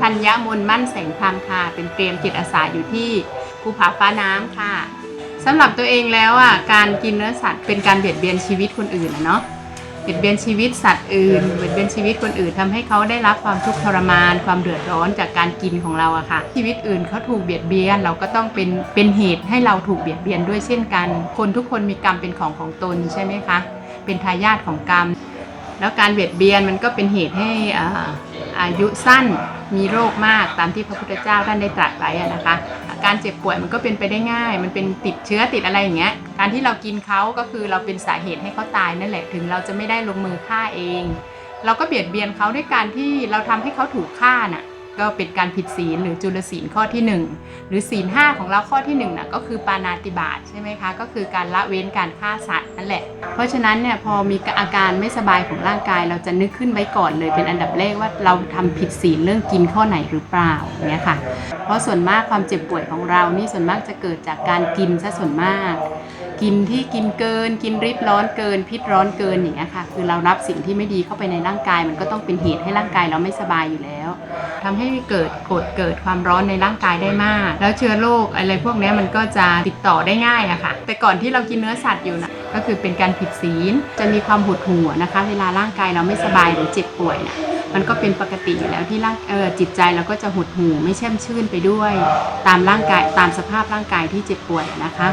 ธัญมนมั่นแสงธรรมค่ะ เป็นเตรียมจิตอาสาอยู่ที่ภูผาฟ้าน้ำค่ะสำหรับตัวเองแล้วอะการกินเนื้อสัตว์เป็นการเบียดเบียนชีวิตคนอื่นนะเนาะเบียดเบียนชีวิตสัตว์อื่นเบียดเบียนชีวิตคนอื่นทำให้เขาได้รับความทุกข์ทรมาน ความเดือดร้อนจากการกินของเราอะค่ะ ชีวิตอื่นเขาถูกเบียดเบียน เราก็ต้องเป็นเป็นเหตุให้เราถูกเบียดเบียนด้วยเช่นกัน คนทุกคนมีกรรมเป็นของของตนใช่ไหมคะ เป็นทายาทของกรรม แล้วการเบียดเบียนมันก็เป็นเหตุให้อ่า อายุสั้นมีโรคมากตามที่พระพุทธเจ้าท่านได้ตรัสไว้นะคะการเจ็บป่วยมันก็เป็นไปได้ง่าย มันเป็นติดเชื้อติดอะไรอย่างเงี้ย การที่เรากินเขาก็คือเราเป็นสาเหตุให้เขาตายนั่นแหละ ถึงเราจะไม่ได้ลงมือฆ่าเอง เราก็เบียดเบียนเขาด้วยการที่เราทำให้เขาถูกฆ่าน่ะ ก็เป็นการผิดศีลหรือจุลศีลข้อที่หนึ่งหรือศีลห้าของเราข้อที่หนึ่งนะก็คือปานาติบาตใช่ไหมคะ ก็คือการละเว้นการฆ่าสัตว์นั่นแหละ เพราะฉะนั้นเนี่ยพอมีอาการไม่สบายของร่างกาย เราจะนึกขึ้นไว้ก่อนเลยเป็นอันดับแรกว่าเราทำผิดศีลเรื่องกินข้อไหนหรือเปล่าอย่างเงี้ยค่ะ เพราะส่วนมากความเจ็บป่วยของเรานี่ส่วนมากจะเกิดจากการกินซะส่วนมาก กินที่กินเกิน กินริดร้อนเกิน พิษร้อนเกินอย่างเงี้ยค่ะ คือเรารับสิ่งที่ไม่ดีเข้าไปในร่างกาย มันก็ต้องเป็นเหตุให้ร่างกายเราไม่สบายอยู่แล้วทำให้เกิดกรดเกิดความร้อนในร่างกายได้มาก แล้วเชื้อโรคอะไรพวกนี้มันก็จะติดต่อได้ง่ายอะค่ะ แต่ก่อนที่เรากินเนื้อสัตว์อยู่นะก็คือเป็นการผิดศีลจะมีความหดหู่นะคะ เวลาร่างกายเราไม่สบายหรือเจ็บป่วยนะมันก็เป็นปกติอยู่แล้วที่ร่างเออจิตใจเราก็จะหดหู่ไม่แช่มชื่นไปด้วย ตามร่างกายตามสภาพร่างกายที่เจ็บป่วยนะคะ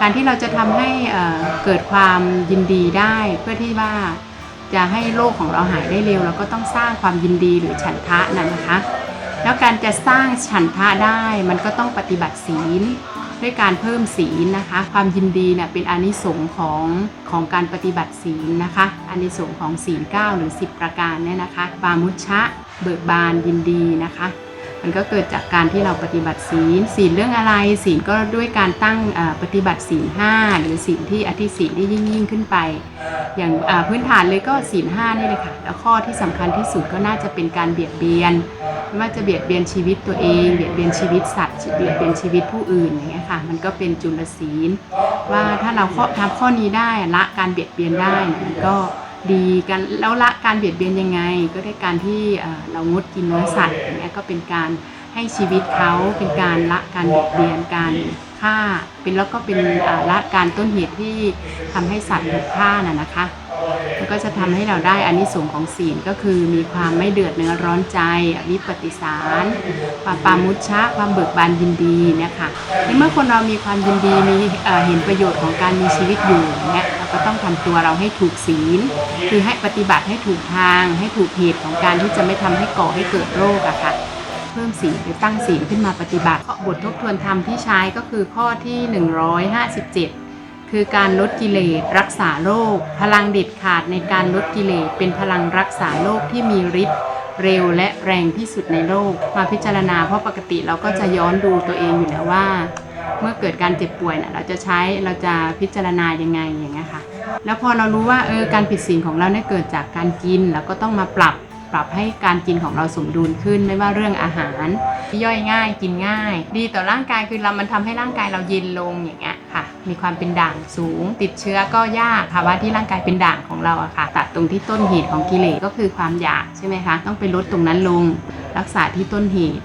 การที่เราจะทำให้เอ่อเกิดความยินดีได้เพื่อที่ว่า จะให้โรคของเราหายได้เร็วเราก็ต้องสร้างความยินดีหรือฉันทะนั่นนะคะ แล้วการจะสร้างฉันทะได้มันก็ต้องปฏิบัติศีลด้วยการเพิ่มศีลนะคะ ความยินดีเนี่ยเป็นอนิสงค์ของของการปฏิบัติศีลนะคะอนิสงค์ของศีล9หรือ 10 ประการเนี่ยนะคะ ปามุชชะเบิกบานยินดีนะคะ มันก็เกิดจากการที่เราปฏิบัติศีลศีลเรื่องอะไร ศีลก็ด้วยการตั้งปฏิบัติศีลห้าหรือศีลที่อธิศีลที่ยิ่งยิ่งขึ้นไป อย่างพื้นฐานเลยก็ศีลห้านี่เลยค่ะแล้วข้อที่สำคัญที่สุดก็น่าจะเป็นการเบียดเบียนไม่ว่าจะเบียดเบียนชีวิตตัวเองเบียดเบียนชีวิตสัตว์เบียดเบียนชีวิตผู้อื่นอย่างเงี้ยค่ะมันก็เป็นจุลศีล ว่าถ้าเราทำข้อนี้ได้ละการเบียดเบียนได้มันก็ ดีกันแล้วละการเบียดเบียนยังไง ก็ด้วยการที่เรางดกินเนื้อสัตว์อย่างเงี้ยก็เป็นการให้ชีวิตเขาเป็นการละการเบียดเบียนการฆ่า เป็นแล้วก็เป็นละการต้นเหตุที่ทำให้สัตว์ถูกฆ่าน่ะนะคะมันก็จะทำให้เราได้อานิสงส์ของศีลก็คือมีความไม่เดือดเนื้อร้อนใจวิปปิสารความปามุชะ ความเบิกบานยินดีเนี่ยค่ะในเมื่อคนเรามีความยินดีมีเห็นประโยชน์ของการมีชีวิตอยู่เนี่ยเราก็ต้องทำตัวเราให้ถูกศีล คือให้ปฏิบัติให้ถูกทาง ให้ถูกเหตุของการที่จะไม่ทำให้ก่อให้เกิดโรคอะค่ะเพิ่มศีลหรือตั้งศีลขึ้นมาปฏิบัติข้อบททบทวนธรรมที่ใช้ก็คือข้อที่ 157 คือการลดกิเลสรักษาโรคพลังเด็ดขาดในการลดกิเลสเป็นพลังรักษาโรคที่มีฤทธิ์เร็วและแรงที่สุดในโลก มาพิจารณาเพราะปกติเราก็จะย้อนดูตัวเองอยู่แล้วว่า เมื่อเกิดการเจ็บป่วยนะเราจะใช้เราจะพิจารณายังไงอย่างเงี้ยค่ะ แล้วพอเรารู้ว่าเออการผิดศีลของเราเนี่ยเกิดจากการกินเราก็ต้องมาปรับปรับให้การกินของเราสมดุลขึ้นไม่ว่าเรื่องอาหารย่อยง่ายกินง่าย ดีต่อร่างกายคือเรามันทำให้ร่างกายเราเย็นลงอย่างเงี้ยค่ะ มีความเป็นด่างสูง ติดเชื้อก็ยากภาวะที่ร่างกายเป็นด่างของเราอะค่ะ ตัดตรงที่ต้นเหตุของกิเลสก็คือความอยากใช่ไหมคะต้องไปลดตรงนั้นลง รักษาที่ต้นเหตุ